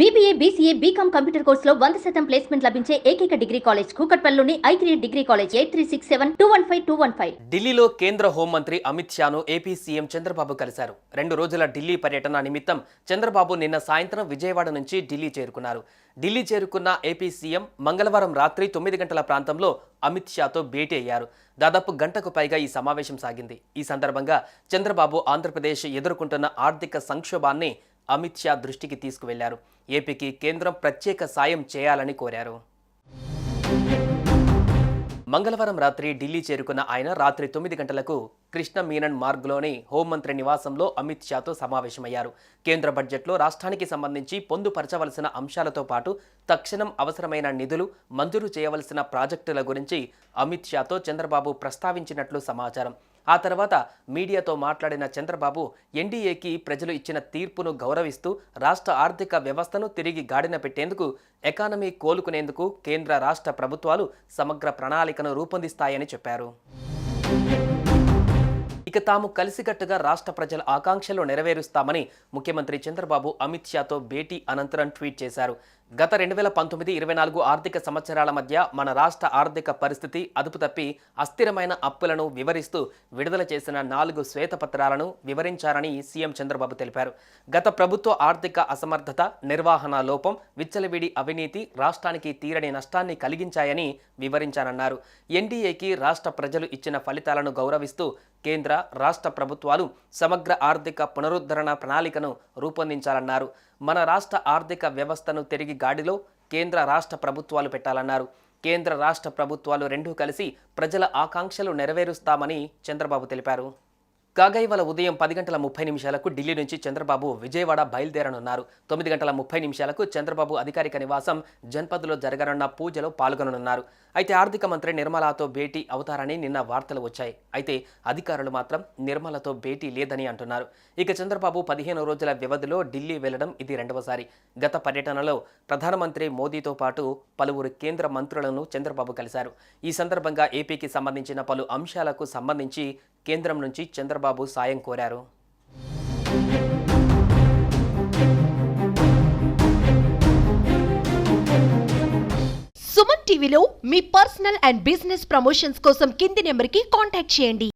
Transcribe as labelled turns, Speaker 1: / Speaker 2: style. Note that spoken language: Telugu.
Speaker 1: బీబీఏ బీసీఏ బీకామ్ కంప్యూటర్ కోర్సులో వంద శాతం ప్లేస్మెంట్ లభించే ఏకైక degree college కూకట్పల్లిలోని I three degree college eight three six seven two one five two one five
Speaker 2: ఢిల్లీలో కేంద్ర హోంమంత్రి అమిత్ షాను ఏపీ సీఎం చంద్రబాబు కలిశారు. రెండు రోజుల ఢిల్లీ పర్యటన నిమిత్తం చంద్రబాబు నిన్న సాయంత్రం విజయవాడ నుంచి ఢిల్లీ చేరుకున్నారు. ఢిల్లీ చేరుకున్న ఏపీ సీఎం మంగళవారం రాత్రి తొమ్మిది గంటల ప్రాంతంలో అమిత్ షాతో భేటీ అయ్యారు. దాదాపు గంటకు పైగా ఈ సమావేశం సాగింది. ఈ సందర్భంగా చంద్రబాబు ఆంధ్రప్రదేశ్ ఎదుర్కొంటున్న ఆర్థిక సంక్షోభాన్ని అమిత్ షా దృష్టికి తీసుకువెళ్ళారు. ఏపీకి కేంద్రం ప్రత్యేక సాయం చేయాలని కోరారు. మంగళవారం రాత్రి ఢిల్లీ చేరుకున్న ఆయన రాత్రి తొమ్మిది గంటలకు కృష్ణ మీనన్ మార్గ్లోని హోంమంత్రి నివాసంలో అమిత్ షాతో సమావేశమయ్యారు. కేంద్ర బడ్జెట్లో రాష్ట్రానికి సంబంధించి పొందుపరచవలసిన అంశాలతో పాటు తక్షణం అవసరమైన నిధులు మంజూరు చేయవలసిన ప్రాజెక్టుల గురించి అమిత్ షాతో చంద్రబాబు ప్రస్తావించినట్లు సమాచారం. ఆ తర్వాత మీడియాతో మాట్లాడిన చంద్రబాబు ఎన్డీఏకి ప్రజలు ఇచ్చిన తీర్పును గౌరవిస్తూ రాష్ట్ర ఆర్థిక వ్యవస్థను తిరిగి గాడిన పెట్టేందుకు ఎకానమీ కోలుకునేందుకు కేంద్ర రాష్ట్ర ప్రభుత్వాలు సమగ్ర ప్రణాళికను రూపొందిస్తాయని చెప్పారు. ఇక తాము కలిసికట్టుగా రాష్ట్ర ప్రజల ఆకాంక్షలు నెరవేరుస్తామని ముఖ్యమంత్రి చంద్రబాబు అమిత్ షాతో భేటీ అనంతరం ట్వీట్ చేశారు. గత రెండు వేల పంతొమ్మిది ఇరవై నాలుగు ఆర్థిక సంవత్సరాల మధ్య మన రాష్ట్ర ఆర్థిక పరిస్థితి అదుపు తప్పి అస్థిరమైన అప్పులను వివరిస్తూ విడుదల చేసిన నాలుగు శ్వేతపత్రాలను వివరించారని సీఎం చంద్రబాబు తెలిపారు. గత ప్రభుత్వ ఆర్థిక అసమర్థత నిర్వహణ లోపం విచ్చలవిడి అవినీతి రాష్ట్రానికి తీరని నష్టాన్ని కలిగించాయని వివరించారన్నారు. ఎన్డీఏకి రాష్ట్ర ప్రజలు ఇచ్చిన ఫలితాలను గౌరవిస్తూ కేంద్ర రాష్ట్ర ప్రభుత్వాలు సమగ్ర ఆర్థిక పునరుద్ధరణ ప్రణాళికను రూపొందించాలన్నారు. మన రాష్ట్ర ఆర్థిక వ్యవస్థను తిరిగి గాడిలో కేంద్ర రాష్ట్ర ప్రభుత్వాలు పెట్టాలన్నారు. కేంద్ర రాష్ట్ర ప్రభుత్వాలు రెండూ కలిసి ప్రజల ఆకాంక్షలు నెరవేరుస్తామని చంద్రబాబు తెలిపారు. కాగా ఇవాళ ఉదయం పది గంటల ముప్పై నిమిషాలకు ఢిల్లీ నుంచి చంద్రబాబు విజయవాడ బయలుదేరనున్నారు. తొమ్మిది గంటల ముప్పై నిమిషాలకు చంద్రబాబు అధికారిక నివాసం జన్పద్లో జరగనున్న పూజలో పాల్గొననున్నారు. అయితే ఆర్థిక మంత్రి నిర్మలాతో భేటీ అవుతారని నిన్న వార్తలు వచ్చాయి. అయితే అధికారులు మాత్రం నిర్మలతో భేటీ లేదని అంటున్నారు. ఇక చంద్రబాబు పదిహేను రోజుల వ్యవధిలో ఢిల్లీ వెళ్ళడం ఇది రెండవసారి. గత పర్యటనలో ప్రధానమంత్రి మోదీతో పాటు పలువురు కేంద్ర మంత్రులను చంద్రబాబు కలిశారు. ఈ సందర్భంగా ఏపీకి సంబంధించిన పలు అంశాలకు సంబంధించి కేంద్రం నుంచి చంద్రబాబు సాయం కోరారు.
Speaker 3: సుమన్ టీవీలో మీ పర్సనల్ అండ్ బిజినెస్ ప్రమోషన్స్ కోసం కింది నెంబర్కి కాంటాక్ట్ చేయండి.